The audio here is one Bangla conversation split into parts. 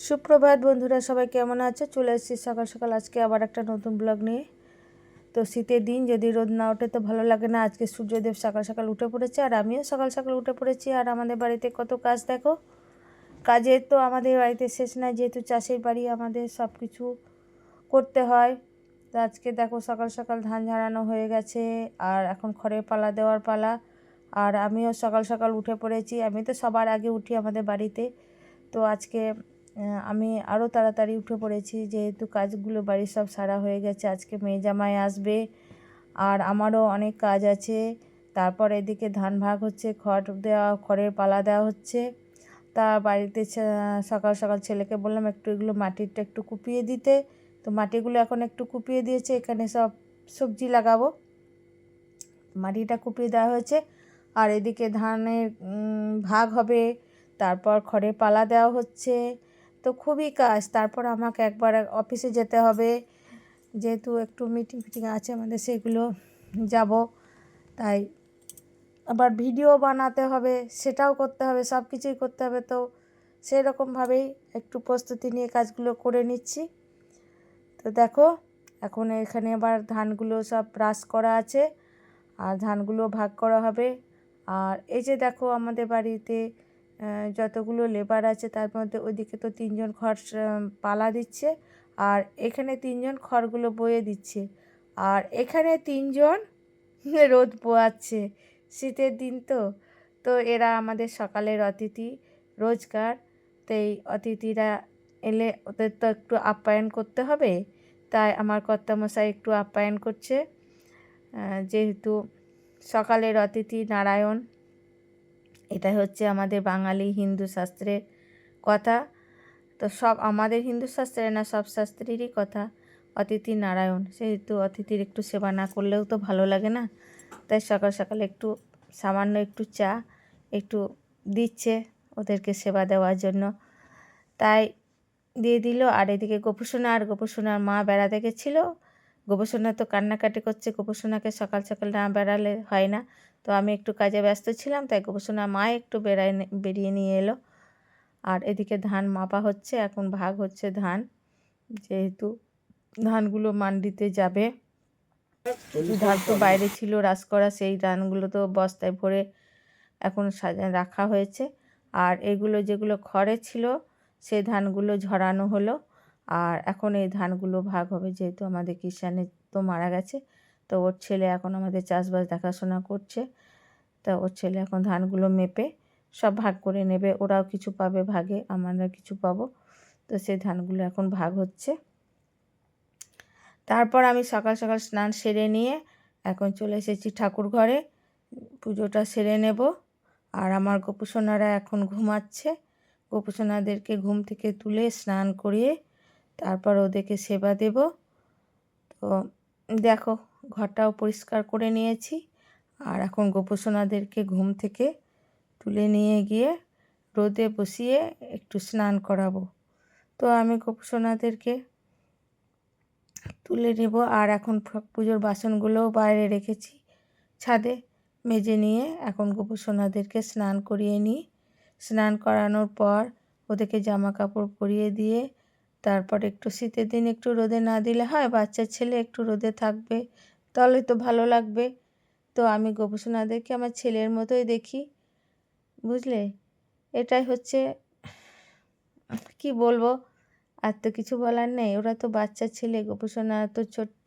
সুপ্রভাত বন্ধুরা, সবাই কেমন আছে? চলে এসেছি সকাল সকাল। আজকে আবার একটা নতুন ব্লগ নিয়ে। তো শীতের দিন, যদি রোদ না ওঠে তো ভালো লাগে না। আজকে সূর্যদেব সকাল সকাল উঠে পড়েছে আর আমিও সকাল সকাল উঠে পড়েছি। আর আমাদের বাড়িতে কত কাজ দেখো। কাজের তো আমাদের বাড়িতে শেষ নাই, যেহেতু চাষের বাড়ি, আমাদের সব কিছু করতে হয়। তো আজকে দেখো সকাল সকাল ধান ঝাড়ানো হয়ে গেছে আর এখন খড়ের পালা দেওয়ার পালা। আর আমিও সকাল সকাল উঠে পড়েছি। আমি তো সবার আগে উঠি আমাদের বাড়িতে। তো আজকে আমি আরও তাড়াতাড়ি উঠে পড়েছি, যেহেতু কাজগুলো বাড়ির সব সারা হয়ে গেছে, আজকে মেয়ে জামাই আসবে। আর আমারও অনেক কাজ আছে। তারপর এদিকে ধান ভাগ হচ্ছে, খড় দেওয়া, খড়ের পালা দেওয়া হচ্ছে। তা বাড়িতে সকাল সকাল ছেলেকে বললাম, একটু এগুলো মাটিটা একটু কুপিয়ে দিতে। তো মাটিগুলো এখন একটু কুপিয়ে দিয়েছে, এখানে সব সবজি লাগাবো। মাটিটা কুপিয়ে দেওয়া হয়েছে। আর এদিকে ধানের ভাগ হবে, তারপর খড়ের পালা দেওয়া হচ্ছে। তো খুবই কাজ। তারপর আমাকে একবার অফিসে যেতে হবে। যেহেতু একটু মিটিং ফিটিং আছে আমাদের, সেগুলো যাব। তাই আবার ভিডিও বানাতে হবে, সেটাও করতে হবে সব কিছুই করতে হবে। তো সেই রকমভাবেই একটু প্রস্তুতি নিয়ে কাজগুলো করে নিচ্ছি। তো দেখো, এখন এখানে আবার ধানগুলো সব ব্রাশ করা আছে। আর ধানগুলো ভাগ করা হবে। আর এই যে দেখো আমাদের বাড়িতে যতগুলো লেবার আছে তার মধ্যে ওইদিকে তো তিনজন খড় পালা দিচ্ছে আর এখানে তিনজন খড়গুলো বয়ে দিচ্ছে। আর এখানে তিনজন রোদ পোয়াচ্ছে। শীতের দিন তো তো এরা আমাদের সকালের অতিথি, রোজকার। তো এই অতিথিরা এলে ওদের তো একটু আপ্যায়ন করতে হবে, তাই আমার কর্তামশাই একটু আপ্যায়ন করছে। যেহেতু সকালের অতিথি নারায়ণ এটা হচ্ছে আমাদের বাঙালি হিন্দু শাস্ত্রের কথা। তো সব আমাদের হিন্দু শাস্ত্রে না, সব শাস্ত্রেরই কথা। অতিথি নারায়ণ, সেহেতু অতিথির একটু সেবা না করলেও তো ভালো লাগে না। তাই সকাল সকাল একটু সামান্য একটু চা, একটু দিচ্ছে ওদেরকে সেবা দেওয়ার জন্য। তাই দিয়ে দিল। আর এদিকে গোপুসোনা, আর গোপুসোনার মা বেড়াতে গেছিল। গোপুসোনা তো কান্নাকাটি করছে, গোপুসোনাকে সকাল সকাল না বেড়ালে হয় না। তো আমি একটু কাজে ব্যস্ত ছিলাম, তাই গোপুসোনার মা একটু বেড়ায় বেরিয়ে নিয়ে এলো। আর এদিকে ধান মাপা হচ্ছে, এখন ভাগ হচ্ছে ধান। যেহেতু ধানগুলো মান্ডিতে যাবে। ধান তো বাইরে ছিল রাস করা সেই ধানগুলো তো বস্তায় ভরে এখন সাজা রাখা হয়েছে। আর এগুলো যেগুলো খড়ে ছিল সেই ধানগুলো ঝরানো হলো। আর এখন এই ধানগুলো ভাগ হবে, যেহেতু আমাদের কিষানে তো মারা গেছে। তো ওর ছেলে এখন আমাদের চাষবাস দেখাশোনা করছে। তা ওর ছেলে এখন ধানগুলো মেপে সব ভাগ করে নেবে। ওরাও কিছু পাবে ভাগে, আমরা কিছু পাবো। তো সেই ধানগুলো এখন ভাগ হচ্ছে। তারপর আমি সকাল সকাল স্নান সেরে নিয়ে এখন চলে এসেছি ঠাকুর ঘরে। পুজোটা সেরে নেব। আর আমার গোপুসোনারা এখন ঘুমাচ্ছে। গোপুসোনাদেরকে ঘুম থেকে তুলে স্নান করিয়ে তারপর ওদেরকে সেবা দেব। তো দেখো, ঘরটাও পরিষ্কার করে নিয়েছি। আর এখন গোপুসোনাদেরকে ঘুম থেকে তুলে নিয়ে গিয়ে রোদে বসিয়ে একটু স্নান করাবো। তো আমি গোপুসোনাদেরকে তুলে নেব। আর এখন পুজোর বাসনগুলোও বাইরে রেখেছি ছাদে মেজে নিয়ে। এখন গোপুসোনাদেরকে স্নান করিয়ে নিই। স্নান করানোর পর ওদেরকে জামা কাপড় পরিয়ে দিয়ে তারপর একটু শীতের দিন একটু রোদে না দিলে হয়, বাচ্চা ছেলে একটু রোদে থাকবে তাহলে তো ভালো লাগবে। তো আমি গোপুসোনাদেরকে আমার ছেলের মতোই দেখি, বুঝলে? এটাই হচ্ছে, কি বলব? আর তো কিছু বলার নেই, ওরা তো বাচ্চা ছেলে গোপুসোনা তো ছোট্ট,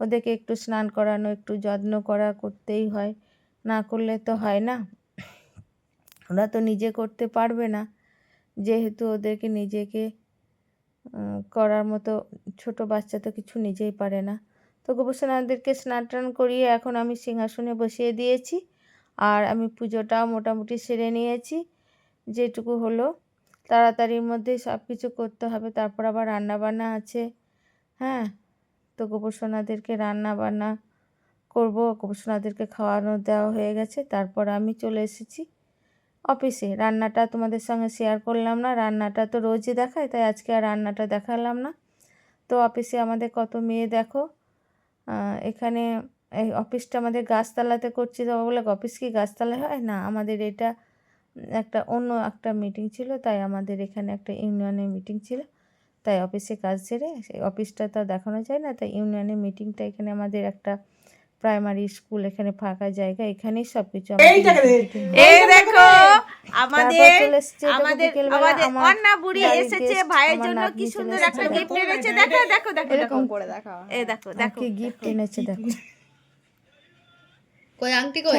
ওদেরকে একটু স্নান করানো, একটু যত্ন করা করতেই হয়, না করলে তো হয় না। ওরা তো নিজে করতে পারবে না, যেহেতু ওদেরকে নিজেকে করার মতো ছোট বাচ্চা তো কিছু নিজেই পারে না। তো গোপুসোনাদেরকে স্নান টান করিয়ে এখন আমি সিংহাসনে বসিয়ে দিয়েছি আর আমি পুজোটাও মোটামুটি সেরে নিয়েছি, যেটুকু হলো। তাড়াতাড়ির মধ্যেই সব কিছু করতে হবে, তারপর আবার রান্না বান্না আছে। হ্যাঁ তো গোপুসোনাদেরকে রান্না বান্না করব গোপুসোনাদেরকে খাওয়ানো দেওয়া হয়ে গেছে, তারপর আমি চলে এসেছি। অফিসে। রান্নাটা তোমাদের সঙ্গে শেয়ার করলাম না। রান্নাটা তো রোজই দেখায় তাই আজকে আর রান্নাটা দেখালাম না। তো অফিসে আমাদের কত মেয়ে দেখো। এখানে এই অফিসটা আমাদের গাছতলাতে করছি তো বলে অফিস কি গাছতলায় হয়? না আমাদের এটা একটা অন্য একটা মিটিং ছিল তাই আমাদের এখানে একটা ইউনিয়নের মিটিং ছিল। তাই অফিসে কাজ সেরে সেই অফিসটা তো আর দেখানো যায় না তাই ইউনিয়নের মিটিংটা এখানে আমাদের একটা প্রাইমারি স্কুল এখানে ফাঁকা জায়গা এখানেই সব কিছু এই দেখো! আমাদের আমাদের আমাদের অন্না বুড়ি এসেছে ভাইয়ের জন্য কি সুন্দর একটা গিফট এনেছে। দেখো দেখো দেখো দেখো করে দেখা। এই দেখো দেখো কি গিফট এনেছে দেখো। কই আংটি কই?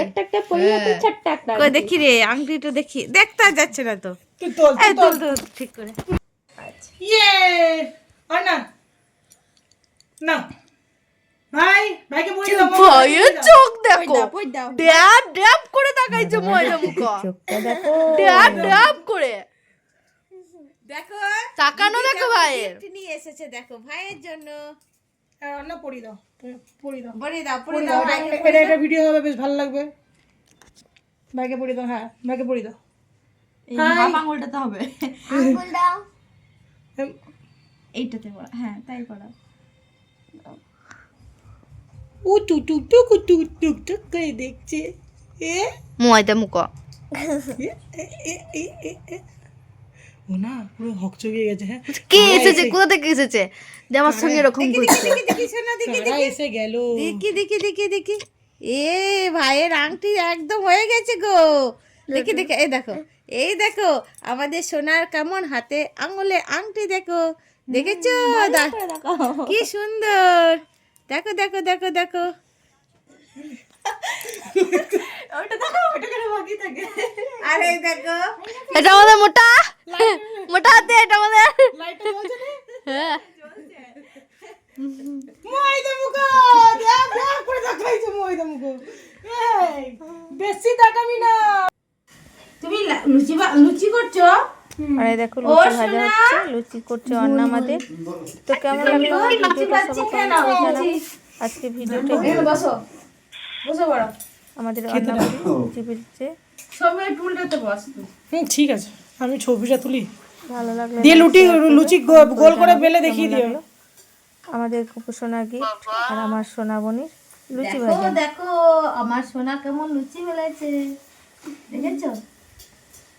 কই দেখি রে আংটিটা দেখি দেখতে যাচ্ছে না তো। তুই তোল এই তুল। তুল ঠিক করে। ইয়ে! না। ভাই ভাইকে বলি দাও চোখ দেখো। ড্যাব ড্যাব করে তাকাইছে ময়দা মুখ। চোখটা দেখো। ড্যাব ড্যাব করে। দেখো তাকানো দেখো নিয়ে এসেছে দেখো ভাইয়ের জন্য। হ্যাঁ, আর না পড়ি দাও পড়ি দাও। বলে দাও পড়ি দাও দাও এটা- ভিডিও হবে বেশ ভালো লাগবে। ভাইকে পড়ি দাও হ্যাঁ ভাইকে পড়ি দাও। হাফ আঙুলটাতে হবে। এম, এইটাতে করা হ্যাঁ তাই করা ও টুক টুক টুক টুক করে দেখছে। এ? ময়দা এ। ও না পুরো হকচকিয়ে গেছে হ্যাঁ। কে এসেছে? কোথা থেকে এসেছে? যে আমার সঙ্গে এরকম করছে। এসে গেল। দেখি দেখি দেখি দেখি। এ ভাইয়ের আংটি একদম হয়ে গেছে গো। দেখি দেখি এই দেখো এই দেখো আমাদের সোনার কেমন হাতে আঙুলে আংটি দেখো। দেখেছ কি সুন্দর। দেখো দেখো দেখো দেখো। আরে দেখো। এটা আমাদের মোটা? মোটা হাতে এটা আমাদের? হ্যাঁ। বেশি না। তুমি লুচি লুচি করছ? আর এই দেখো লুচি ভাজা হচ্ছে লুচি করছে অন্না আমাদের। তো কেমন লাগল আজকে ভিডিওটা বসো বসো বড়। আমাদের লুচি বেরিয়েছে সবাই টুলটাতে বস হুম ঠিক আছে। আমি ছবিটা তুলি। ভালো লাগল দিয়ে লুটি লুচি গো- গোল করে বেলে দেখিয়ে দিও। আমাদের সোনা গিফট আর আমার সোনা বনির লুচি দেখো ভাজা। দেখো আমার সোনা কেমন লুচি বেলাইছে দেখেছ আমি সামনে করি আই এটা তো